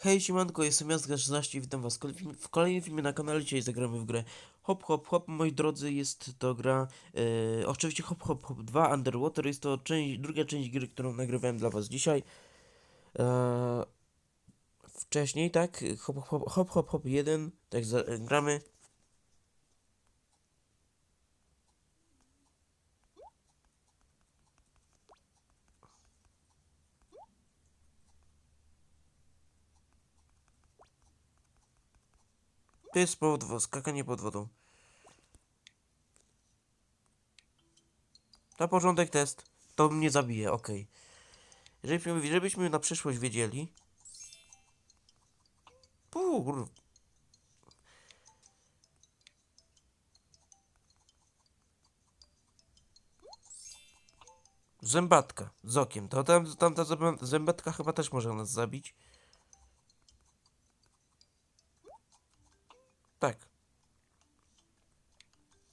Hej, siemanko, jestem Jazga16 i witam was w kolejnym- filmie na kanale. Dzisiaj zagramy w grę Hop Hop Hop. Moi drodzy, jest to gra, e, oczywiście Hop Hop Hop 2 Underwater. Jest to część, druga część gry, którą nagrywałem dla was dzisiaj. E, wcześniej, tak? Hop Hop Hop Hop, hop 1, tak gramy. To jest wo- skakanie pod wodą. Na początek test. To mnie zabije, okej. Żebyśmy, żebyśmy na przyszłość wiedzieli. Puu, kur- Zębatka z okiem. To tam, tamta zęba- zębatka chyba też może nas zabić. Tak.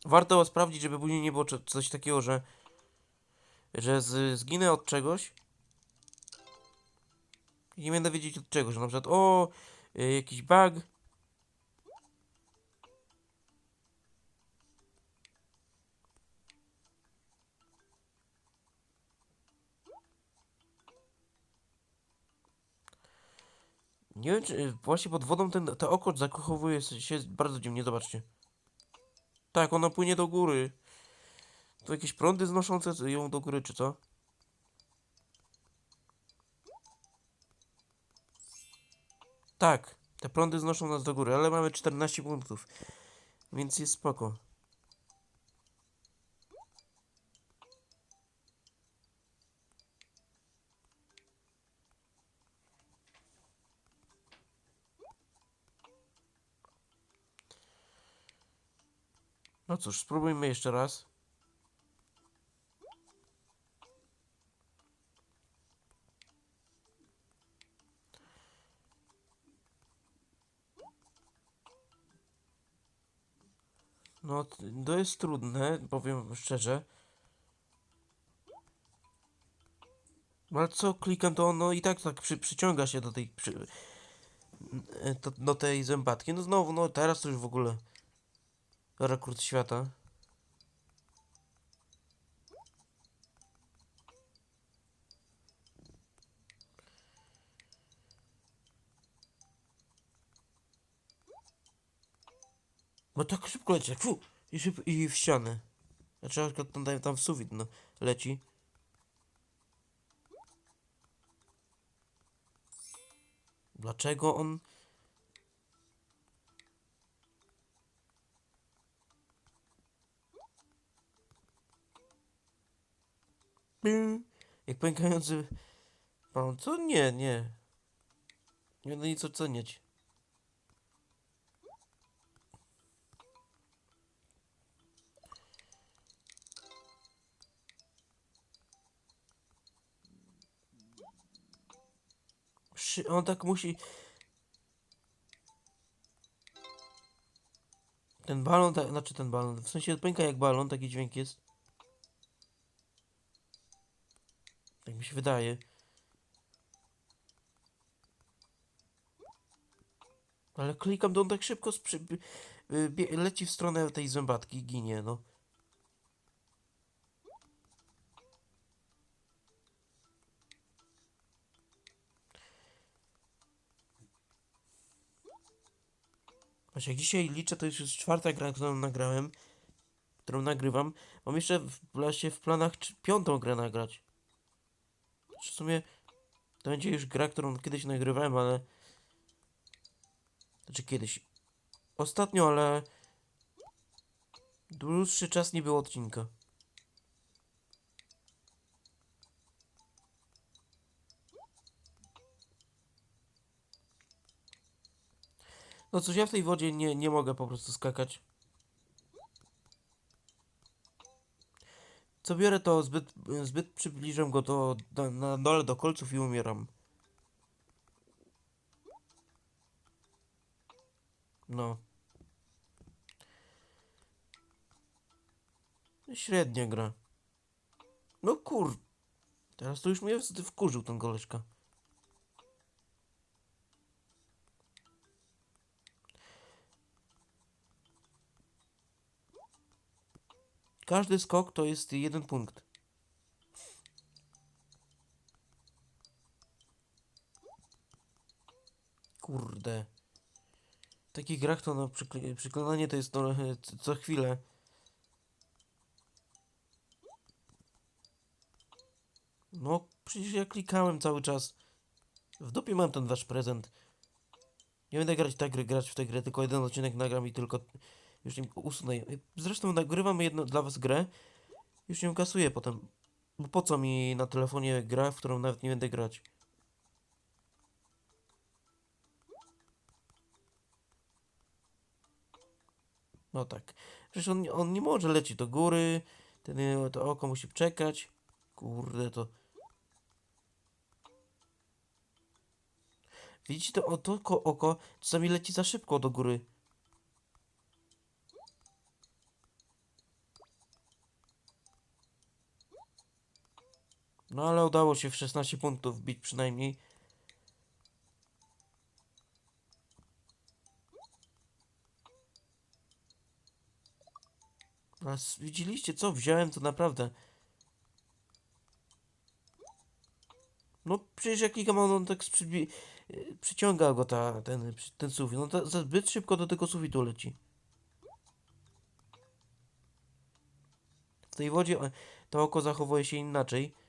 Warto sprawdzić, żeby później nie było coś takiego, że że z, zginę od czegoś i nie będę wiedzieć od czego, że na przykład o, y, jakiś bug. Nie wiem, czy y, właśnie pod wodą ten, to oko zakochowuje się bardzo dziwnie, zobaczcie. Tak, ona płynie do góry. To jakieś prądy znoszące ją do góry, czy co? Tak, te prądy znoszą nas do góry, ale mamy 14 punktów. Więc jest spoko. No cóż, spróbujmy jeszcze raz. No, to jest trudne, powiem szczerze. Ale co klikam, to ono i tak tak przy, przyciąga się do tej przy, do tej zębatki. No znowu, no teraz to już w ogóle rekord świata. No tak szybko leci, fu, i, szyb, i w ścianę. Znaczy tam, tam w sufit, no, leci. Dlaczego on... Jak pękający... Pan, co? Nie, nie. Nie będę nic oceniać. Przy- On tak musi... Ten balon, tak, znaczy ten balon, w sensie pęka jak balon, taki dźwięk jest. Wydaje. Ale klikam, to on tak szybko leci w stronę tej zębatki ginie, no. Właśnie jak dzisiaj liczę, to już jest czwarta gra, którą nagrałem, którą nagrywam. Mam jeszcze w, w planach piątą grę nagrać. W sumie to będzie już gra, którą kiedyś nagrywałem, ale... Znaczy kiedyś. Ostatnio, ale... Dłuższy czas nie było odcinka. No cóż, ja w tej wodzie nie, nie mogę po prostu skakać. Co biorę, to zbyt, zbyt przybliżam go do, do, na dole do kolców i umieram. No. Średnia gra. No kur... Teraz to już mnie wkurzył ten koleżka. Każdy skok to jest jeden punkt. Kurde. W takich grach to przykle- przykładanie to jest no, co- chwilę. No, przecież ja klikałem cały czas. W dupie mam ten wasz prezent. Nie będę grać grę, grać w tę grę, tylko jeden odcinek nagram i tylko już nie usunę. Zresztą nagrywam jedno dla was grę, już ją kasuję potem. Bo po co mi na telefonie gra, w którą nawet nie będę grać? No tak. Przecież on, on nie może lecieć do góry, ten, to oko musi czekać. Kurde, to... Widzicie, to, o, to ko- oko czasami leci za szybko do góry. No ale udało się w 16 punktów bić przynajmniej. A widzieliście co? Wziąłem to naprawdę. No przecież jak klikam, on, tak przybi- y, przyciąga go ta, ten, przy- ten sufit. No to zbyt szybko do tego sufitu leci. W tej wodzie to oko zachowuje się inaczej.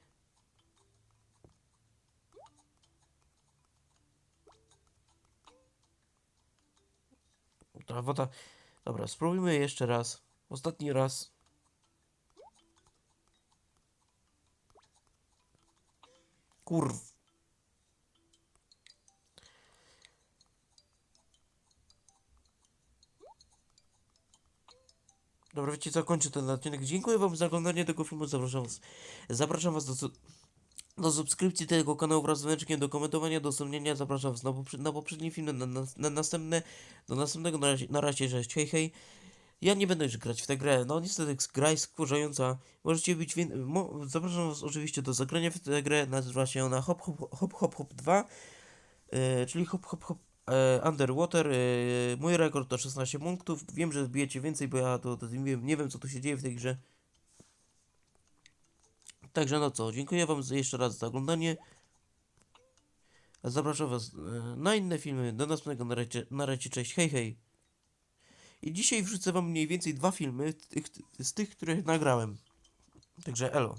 Ta woda... Dobra, spróbujmy jeszcze raz. Ostatni raz. Kurw. Dobra, wiecie co, kończę ten odcinek. Dziękuję wam za oglądanie tego filmu. Zapraszam was, zapraszam was do, do subskrypcji tego kanału wraz z dzwoneczkiem, do komentowania, do sumienia. Zapraszam was na, poprze- na poprzednie filmy, na, na, na następne, do następnego. Na razie, na razie, cześć, hej, hej. Ja nie będę już grać w tę grę. No niestety gra jest. Możecie być. Zapraszam was oczywiście do zagrania w tę grę. Nazywa się ona Hop Hop Hop Hop, hop 2. E, czyli Hop Hop Hop e, Underwater. E, mój rekord to 16 punktów. Wiem, że wbijecie więcej, bo ja to, to nie, wiem, nie wiem co tu się dzieje w tej grze. Także no co, dziękuję wam jeszcze raz za oglądanie. Zapraszam was e, na inne filmy. Do następnego. Na razie, na razie cześć. Hej, hej. I dzisiaj wrzucę wam mniej więcej dwa filmy z tych, które nagrałem. Także elo.